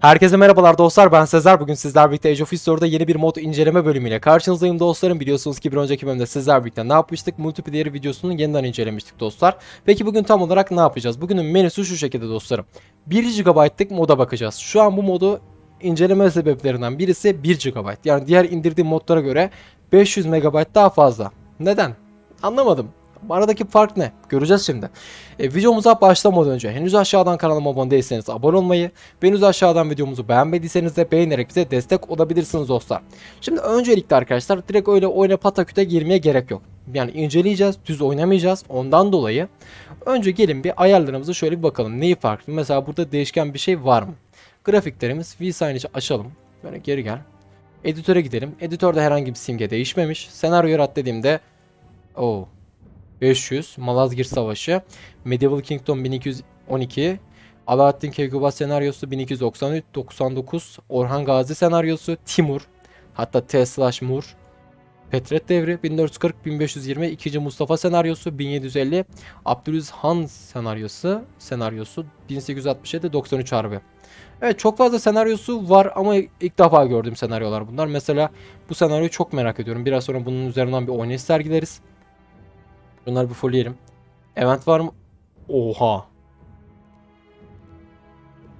Herkese merhabalar dostlar ben Sezer. Bugün sizler birlikte Age of History'da yeni bir mod inceleme bölümüyle karşınızdayım dostlarım. Biliyorsunuz ki bir önceki bölümde sizler birlikte ne yapmıştık? Multiplayer videosunu yeniden incelemiştik dostlar. Peki bugün tam olarak ne yapacağız? Bugünün menüsü şu şekilde dostlarım. 1 GB'lık moda bakacağız. Şu an bu modu inceleme sebeplerinden birisi 1 GB yani diğer indirdiğim modlara göre 500 MB daha fazla. Neden? Anlamadım Aradaki fark ne? Göreceğiz şimdi. E, videomuza başlamadan önce henüz aşağıdan kanalıma abone değilseniz abone olmayı ve henüz aşağıdan videomuzu beğenmediyseniz de beğenerek bize destek olabilirsiniz dostlar. Şimdi öncelikle arkadaşlar direkt öyle oyna pataküte girmeye gerek yok. Yani inceleyeceğiz, düz oynamayacağız. Ondan dolayı önce gelin bir ayarlarımızı şöyle bir bakalım. Neyi farklı? Mesela burada değişken bir şey var mı? Grafiklerimiz VSign'i açalım. Böyle geri gel. Editöre gidelim. Editörde herhangi bir simge değişmemiş. Senaryo yarat dediğimde o 500, Malazgirt Savaşı, Medieval Kingdom 1212, Alaaddin Keykubat senaryosu 1293, 99, Orhan Gazi senaryosu, Timur, hatta T slash Mur, Petret Devri 1440, 1520, 2. Mustafa senaryosu 1750, Abdülaziz Han senaryosu, senaryosu 1867, 93 Harbi. Evet çok fazla senaryosu var ama ilk defa gördüğüm senaryolar bunlar. Mesela bu senaryoyu çok merak ediyorum. Biraz sonra bunun üzerinden bir oynayış sergileriz. Bunları bir fullleyelim. Event var mı? Oha.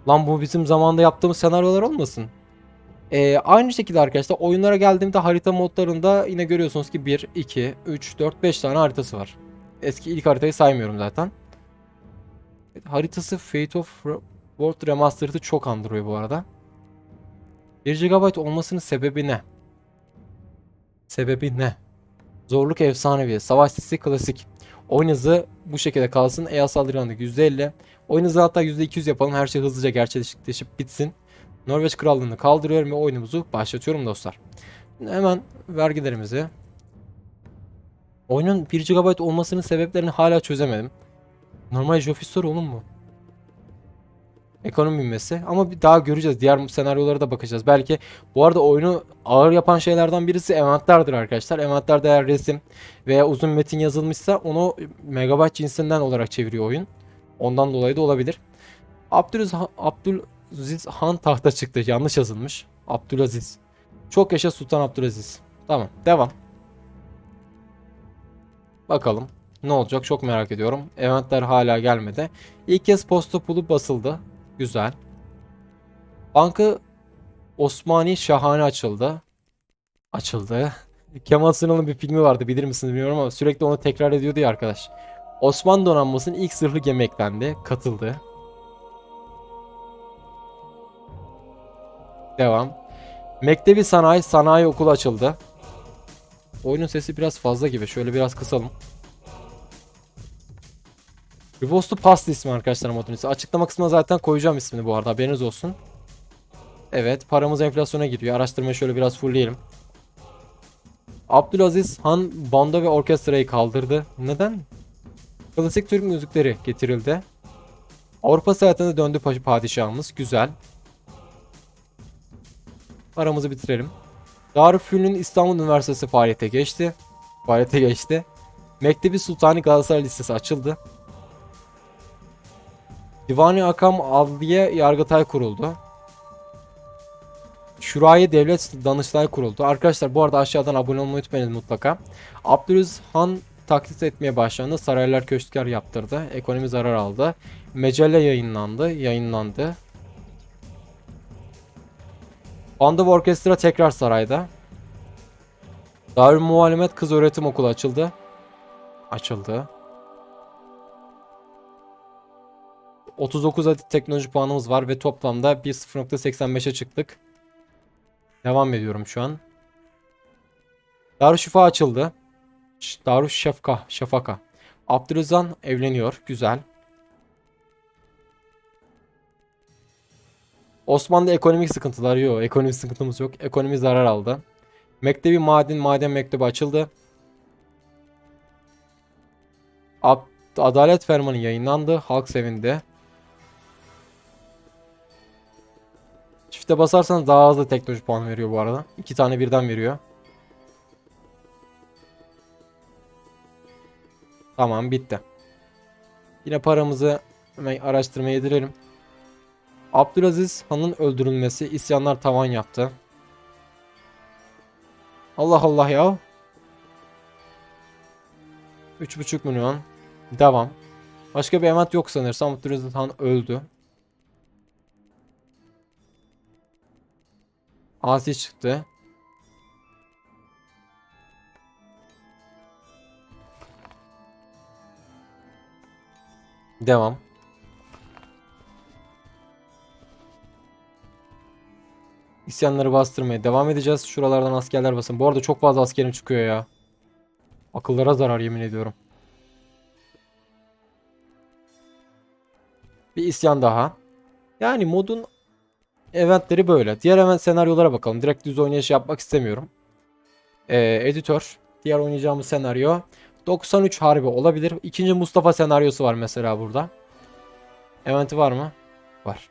Lan bu bizim zamanda yaptığımız senaryolar olmasın? Ee, aynı şekilde arkadaşlar oyunlara geldiğimde harita modlarında yine görüyorsunuz ki 1, 2, 3, 4, 5 tane haritası var. Eski ilk haritayı saymıyorum zaten. Haritası Fate of World Remastered'ı çok andırıyor bu arada. 1 GB olmasının sebebi ne? Sebebi ne? Zorluk efsanevi. Savaş sesi klasik. Oyun hızı bu şekilde kalsın. EA saldırganlık %50. Oyun hızı hatta %200 yapalım. Her şey hızlıca gerçekleşip bitsin. Norveç krallığını kaldırıyorum ve oyunumuzu başlatıyorum dostlar. Hemen vergilerimizi. Oyunun 1 GB olmasının sebeplerini hala çözemedim. Normal Jofistor oğlum mu? Ekonomi binmesi. Ama bir daha göreceğiz. Diğer senaryolara da bakacağız. Belki bu arada oyunu ağır yapan şeylerden birisi eventlerdir arkadaşlar. Eventlerde eğer resim veya uzun metin yazılmışsa onu megabyte cinsinden olarak çeviriyor oyun. Ondan dolayı da olabilir. Abdülaziz, Abdülaziz Han tahta çıktı. Yanlış yazılmış. Abdülaziz. Çok yaşa Sultan Abdülaziz. Tamam. Devam. Bakalım. Ne olacak çok merak ediyorum. Eventler hala gelmedi. İlk kez posta pulu basıldı. Güzel. Bankı Osmani şahane açıldı. Açıldı. Kemal Sunal'ın bir filmi vardı bilir misiniz bilmiyorum ama sürekli onu tekrar ediyordu ya arkadaş. Osmanlı donanmasının ilk zırhlı gemi eklendi. Katıldı. Devam. Mektebi Sanayi Sanayi Okulu açıldı. Oyunun sesi biraz fazla gibi. Şöyle biraz kısalım. Rivoslu Pasta ismi arkadaşlar modun ismi. Açıklama kısmına zaten koyacağım ismini bu arada haberiniz olsun. Evet paramız enflasyona giriyor. Araştırmayı şöyle biraz fullleyelim. Abdülaziz Han banda ve orkestrayı kaldırdı. Neden? Klasik Türk müzikleri getirildi. Avrupa seyahatine döndü pa- padişahımız. Güzel. Paramızı bitirelim. Darülfünun İstanbul Üniversitesi faaliyete geçti. Faaliyete geçti. Mektebi Sultani Galatasaray Lisesi açıldı. Divani Akam Adliye Yargıtay kuruldu. Şuraya Devlet Danıştay kuruldu. Arkadaşlar bu arada aşağıdan abone olmayı unutmayın mutlaka. Abdülaziz Han taklit etmeye başlandı. Saraylar köşkler yaptırdı. Ekonomi zarar aldı. Mecelle yayınlandı. Yayınlandı. Banda ve Orkestra tekrar sarayda. Darül Muallimet Kız Öğretim Okulu açıldı. Açıldı. 39 adet teknoloji puanımız var ve toplamda 1.0.85'e çıktık. Devam ediyorum şu an. Darüşşifa açıldı. Darüşşafka, Şafaka. Abdülazan evleniyor. Güzel. Osmanlı ekonomik sıkıntılar yok. Ekonomik sıkıntımız yok. Ekonomi zarar aldı. Mektebi Maden Maden Mektebi açıldı. Ab- Adalet Fermanı yayınlandı. Halk sevindi. Çifte basarsanız daha hızlı teknoloji puanı veriyor bu arada. İki tane birden veriyor. Tamam bitti. Yine paramızı hemen araştırmaya yedirelim. Abdülaziz Han'ın öldürülmesi isyanlar tavan yaptı. Allah Allah ya. 3,5 milyon. Devam. Başka bir event yok sanırsam. Abdülaziz Han öldü. Asi çıktı. Devam. İsyanları bastırmaya devam edeceğiz. Şuralardan askerler basın. Bu arada çok fazla askerim çıkıyor ya. Akıllara zarar yemin ediyorum. Bir isyan daha. Yani modun eventleri böyle. Diğer event senaryolara bakalım. Direkt düz oynayış yapmak istemiyorum. Ee, editör. Diğer oynayacağımız senaryo 93 harbi olabilir. İkinci Mustafa senaryosu var mesela burada. Eventi var mı? Var.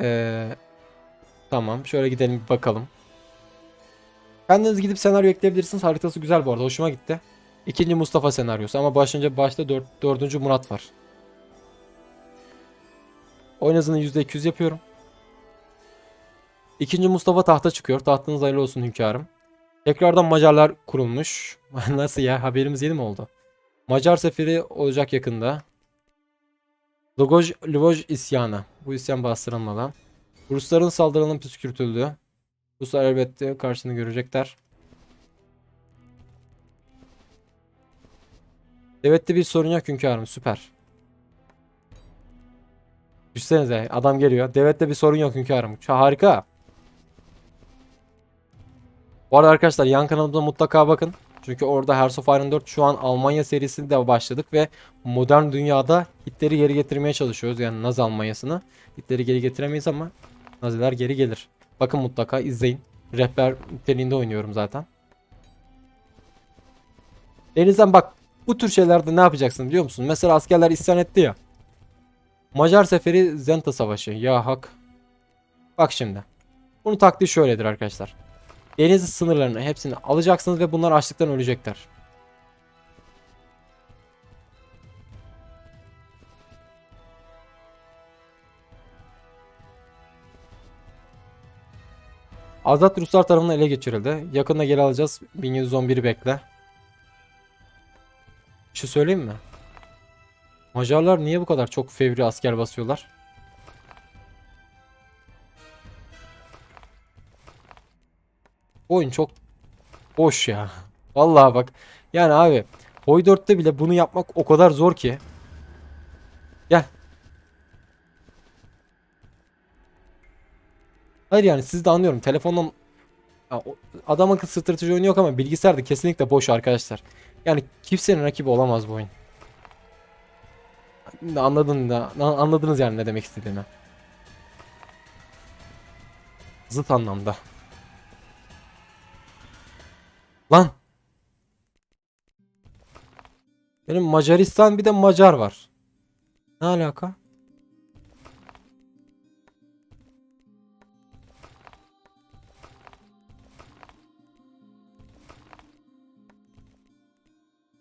Ee, tamam. Şöyle gidelim bir bakalım. Kendiniz gidip senaryo ekleyebilirsiniz. Haritası güzel bu arada. Hoşuma gitti. İkinci Mustafa senaryosu ama başınca başta dört, dördüncü Murat var. Oyun hızını %200 yapıyorum. İkinci Mustafa tahta çıkıyor. Tahtınız hayırlı olsun hünkârım. Tekrardan Macarlar kurulmuş. Nasıl ya? Haberimiz yeni mi oldu? Macar seferi olacak yakında. Lugoj, Lvoj isyanı. Bu isyan bastırılmadan. Rusların saldırının püskürtüldü. Ruslar elbette karşını görecekler. Devlette bir sorun yok hünkârım. Süper. Düşünsenize adam geliyor. Devlette bir sorun yok hünkârım. Harika. Bu arada arkadaşlar yan kanalımda mutlaka bakın. Çünkü orada Hearts of Iron 4 şu an Almanya serisini de başladık ve modern dünyada Hitler'i geri getirmeye çalışıyoruz. Yani Nazi Almanyası'nı. Hitler'i geri getiremeyiz ama Naziler geri gelir. Bakın mutlaka izleyin. Rehber niteliğinde oynuyorum zaten. Denizden bak bu tür şeylerde ne yapacaksın biliyor musun? Mesela askerler isyan etti ya. Macar seferi Zenta Savaşı. Ya hak. Bak şimdi. Bunun taktiği şöyledir arkadaşlar. Deniz sınırlarını hepsini alacaksınız ve bunlar açlıktan ölecekler. Azat Ruslar tarafından ele geçirildi. Yakında geri alacağız. 1711'i bekle. Bir şey söyleyeyim mi? Macarlar niye bu kadar çok fevri asker basıyorlar? Oyun çok boş ya. Vallahi bak. Yani abi Hoy 4'te bile bunu yapmak o kadar zor ki. Gel. Hayır yani siz de anlıyorum. Telefondan adam akıllı strateji oyunu yok ama bilgisayarda kesinlikle boş arkadaşlar. Yani kimsenin rakibi olamaz bu oyun. Anladın da anladınız yani ne demek istediğimi. Zıt anlamda. Lan. Benim Macaristan bir de Macar var. Ne alaka?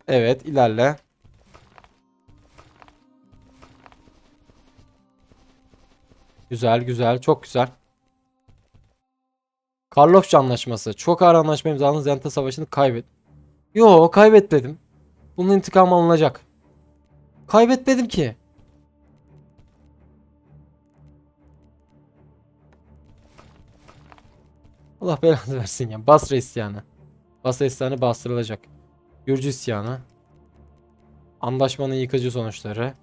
Evet ilerle. Güzel güzel çok güzel. Karlofça anlaşması. Çok ağır anlaşma imzalanın Zenta Savaşı'nı kaybet. Yo kaybetmedim. Bunun intikamı alınacak. Kaybetmedim ki. Allah belanı versin ya. Basra isyanı. Basra isyanı bastırılacak. Gürcü isyanı. Anlaşmanın yıkıcı sonuçları.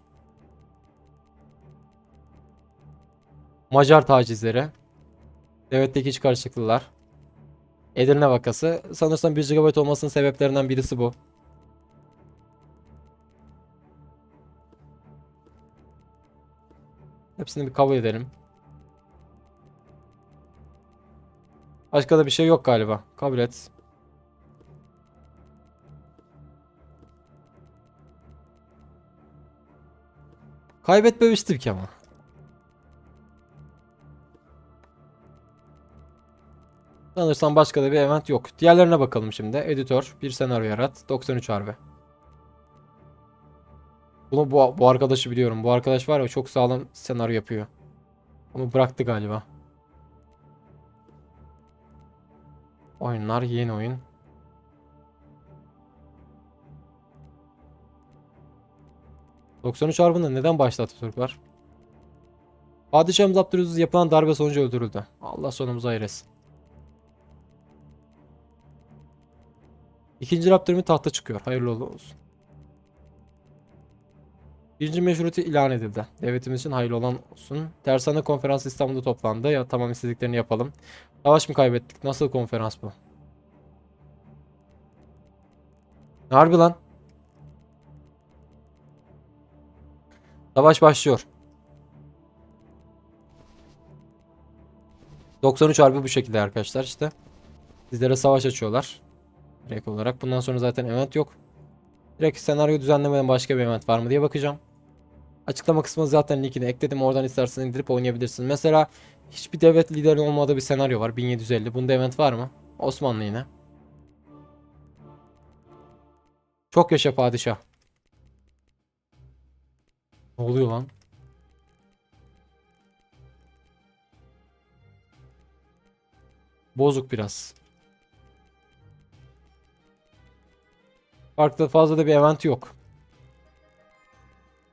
Macar tacizleri. Devletteki iç karışıklıklar. Edirne vakası. Sanırsam 1 GB olmasının sebeplerinden birisi bu. Hepsini bir kabul edelim. Başka da bir şey yok galiba. Kabul et. Kaybetmemiştim ki ama. Sanırsam başka da bir event yok. Diğerlerine bakalım şimdi. Editör, bir senaryo yarat. 93 harbi. Bunu bu, bu arkadaşı biliyorum. Bu arkadaş var ya çok sağlam senaryo yapıyor. Onu bıraktı galiba. Oyunlar yeni oyun. ...93 Harbi'nde neden başlattı Türk var? Padişahımız Abdülaziz yapılan darbe sonucu öldürüldü. Allah sonumuzu hayretsin. İkinci Abdülhamit tahta çıkıyor. Hayırlı olsun. Birinci meşruti ilan edildi. Devletimiz için hayırlı olan olsun. Tersane konferansı İstanbul'da toplandı. Ya tamam istediklerini yapalım. Savaş mı kaybettik? Nasıl konferans bu? Harbi lan. Savaş başlıyor. 93 harbi bu şekilde arkadaşlar işte. Sizlere savaş açıyorlar. Direkt olarak. Bundan sonra zaten event yok. Direkt senaryo düzenlemeden başka bir event var mı diye bakacağım. Açıklama kısmına zaten linkini ekledim. Oradan istersen indirip oynayabilirsin. Mesela hiçbir devlet lideri olmadığı bir senaryo var. 1750. Bunda event var mı? Osmanlı yine. Çok yaşa padişah. Ne oluyor lan? Bozuk biraz. Farklı fazla da bir event yok.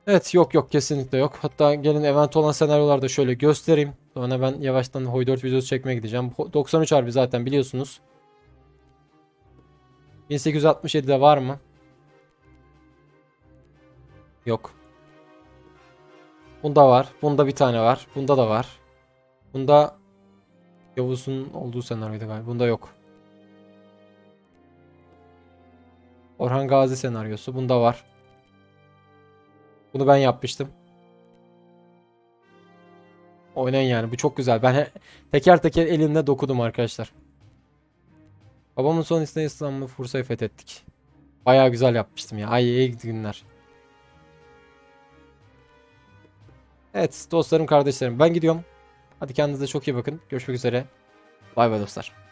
Evet yok yok kesinlikle yok. Hatta gelin event olan senaryolarda şöyle göstereyim. Sonra ben yavaştan Hoy 4 videosu çekmeye gideceğim. Ho- 93 harbi zaten biliyorsunuz. 1867'de var mı? Yok. Bunda var. Bunda bir tane var. Bunda da var. Bunda Yavuz'un olduğu senaryoydu galiba. Bunda yok. Orhan Gazi senaryosu. Bunda var. Bunu ben yapmıştım. Oynayın yani. Bu çok güzel. Ben teker teker elimle dokudum arkadaşlar. Babamın son isteği İstanbul'u Bursa'yı fethettik. Bayağı güzel yapmıştım ya. Ay iyi günler. Evet dostlarım kardeşlerim ben gidiyorum. Hadi kendinize çok iyi bakın. Görüşmek üzere. Bay bay dostlar.